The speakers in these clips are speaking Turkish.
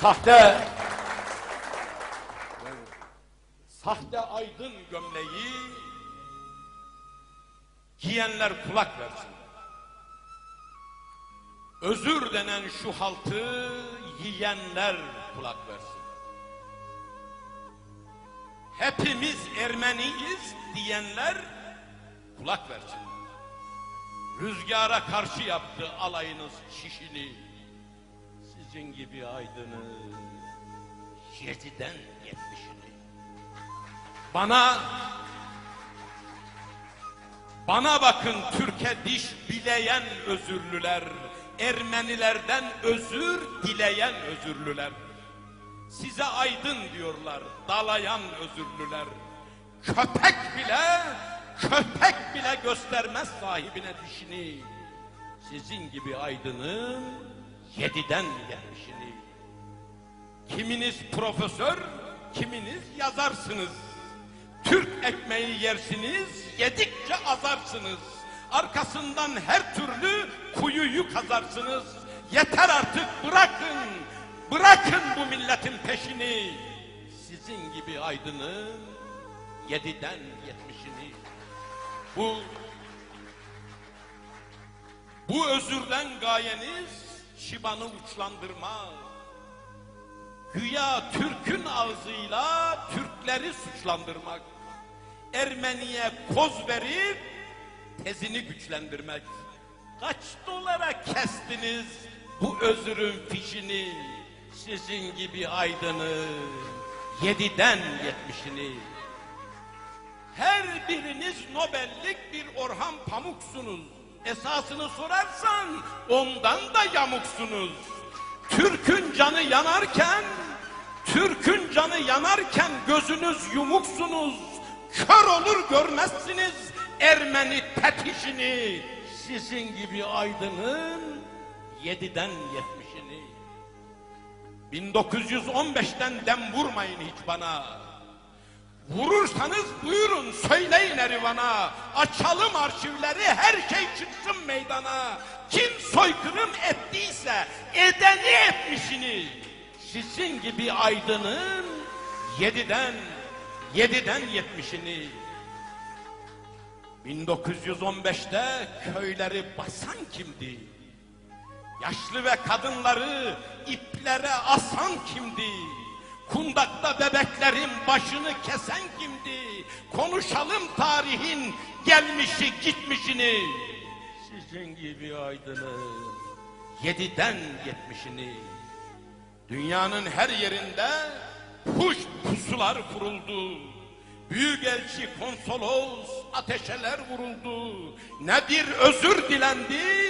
Sahte sahte aydın gömleği giyenler kulak versin. Özür denen şu haltı yiyenler kulak versin. Hepimiz Ermeniyiz diyenler kulak versin. Rüzgara karşı yaptı alayınız şişini. Sizin gibi aydını yediden yetmişini. Bana bana bakın Türkiye diş bileyen özürlüler, Ermenilerden özür dileyen özürlüler. Size aydın diyorlar, dalayan özürlüler. Köpek bile, köpek bile göstermez sahibine dişini. Sizin gibi aydının yediden gelmişini. Kiminiz profesör, kiminiz yazarsınız. Türk ekmeği yersiniz, yedikçe azarsınız. Arkasından her türlü kuyuyu kazarsınız. Yeter artık bırakın, bırakın bu milletin peşini. Sizin gibi aydının yediden yetmişini. Bu bu özürden gayeniz şibanı uçlandırma. Güya Türk'ün ağzıyla Türkleri suçlandırmak. Ermeniye koz verip tezini güçlendirmek. Kaç dolara kestiniz bu özürün fişini? Sizin gibi aydını yediden yetmişini. Her biriniz Nobellik bir Orhan Pamuksunuz. Esasını sorarsan ondan da yamuksunuz. Türk'ün canı yanarken, Türk'ün canı yanarken gözünüz yumuksunuz. Kör olur görmezsiniz Ermeni tetişini. Sizin gibi aydının yediden yetmişini. 1915'ten dem vurmayın hiç bana. Vurursanız buyurun söyleyin Erivan'a. Açalım arşivleri her şey çıksın meydana. Kim soykırım ettiyse edeni etmişini. Sizin gibi aydının yediden, yediden yetmişini. 1915'te köyleri basan kimdi? Yaşlı ve kadınları iplere asan kimdi? Kundakta bebeklerin başını kesen kimdi? Konuşalım tarihin gelmişi gitmişini. Sizin gibi aydını yediden yetmişini. Dünyanın her yerinde puş pusular kuruldu. Büyükelçi konsolos ateşeler vuruldu. Ne bir özür dilendi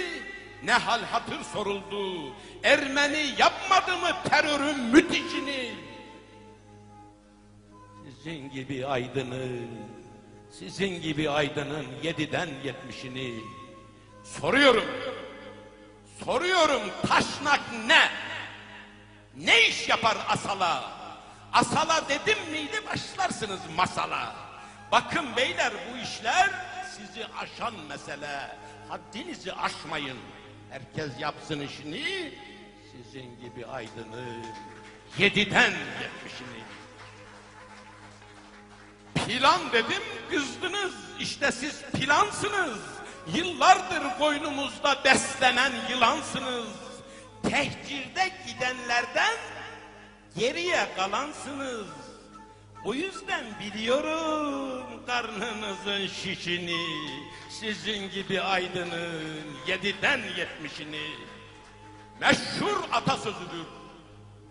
ne hal hatır soruldu. Ermeni yapmadı mı terörün müthişini? Sizin gibi aydının, sizin gibi aydının yediden yetmişini soruyorum. Soruyorum taşnak ne? Ne iş yapar asala? Asala dedim miydi başlarsınız masala. Bakın beyler bu işler sizi aşan mesele. Haddinizi aşmayın. Herkes yapsın işini. Sizin gibi aydını yediden yetmişini. Plan dedim kızdınız. İşte siz plansınız. Yıllardır boynumuzda beslenen yılansınız. Tehcirde gidenlerden geriye kalansınız. O yüzden biliyorum karnınızın şişini, sizin gibi aydının yediden yetmişini. Meşhur atasözüdür.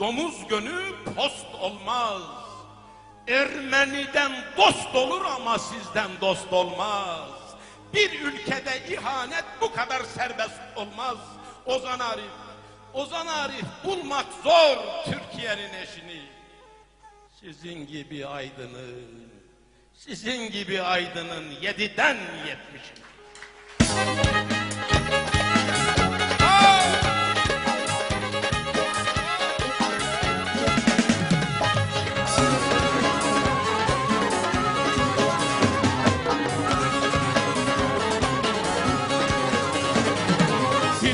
Domuz gönü post olmaz. Ermeniden dost olur ama sizden dost olmaz. Bir ülkede ihanet bu kadar serbest olmaz. Ozan Arif, Ozan Arif bulmak zor Türkiye'nin eşini. Sizin gibi aydının, sizin gibi aydının yediden yetmişini.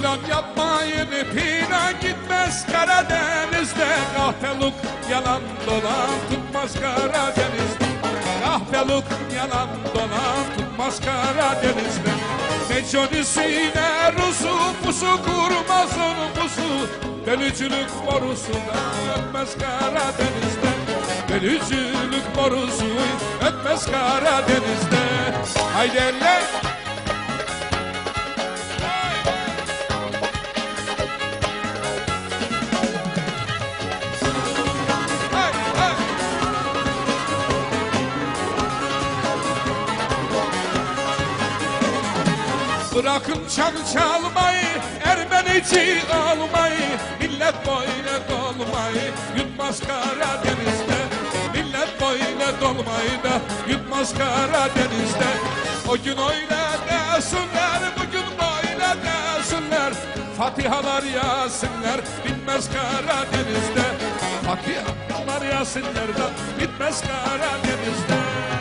Plan yapmayın, pina gitmez Karadeniz Karadeniz'de. Kahveluk yalan dolan tutmaz Karadeniz'de Kahveluk yalan dolan tutmaz Karadeniz'de. Meconisiyle rusu pusu kurmaz onu pusu. Bölücülük borusu da ötmez Karadeniz'de. Bölücülük borusu ötmez Karadeniz'de. Haydi eller Bırakın çal çalmayı, Ermenici olmayı, millet boyuna dolmayı, yutmaz Karadeniz'de. Millet boyuna dolmayı da yutmaz Karadeniz'de. O gün öyle desinler, bugün böyle desinler. Fatihalar yazsınlar, bitmez Karadeniz'de. Fatihalar yazsınlar da bitmez Karadeniz'de.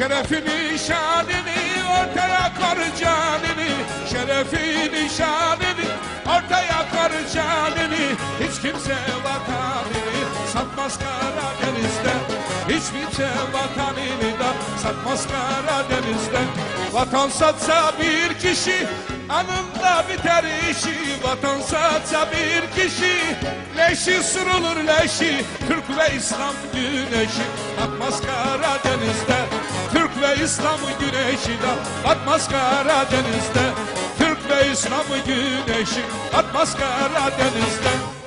Şerefini şanını ortaya kor canını. Şerefini şanını ortaya kor canını. Hiç kimse vatanını satmaz Karadeniz'de Hiç kimse vatanını da satmaz Karadeniz'de Vatan satsa bir kişi anında biter işi. Vatan satsa bir kişi leşi sürülür leşi. Türk ve İslam güneşi batmaz Karadeniz'de Türk ve İslam güneşi de batmaz Karadeniz'de. Türk ve İslam güneşi batmaz Karadeniz'de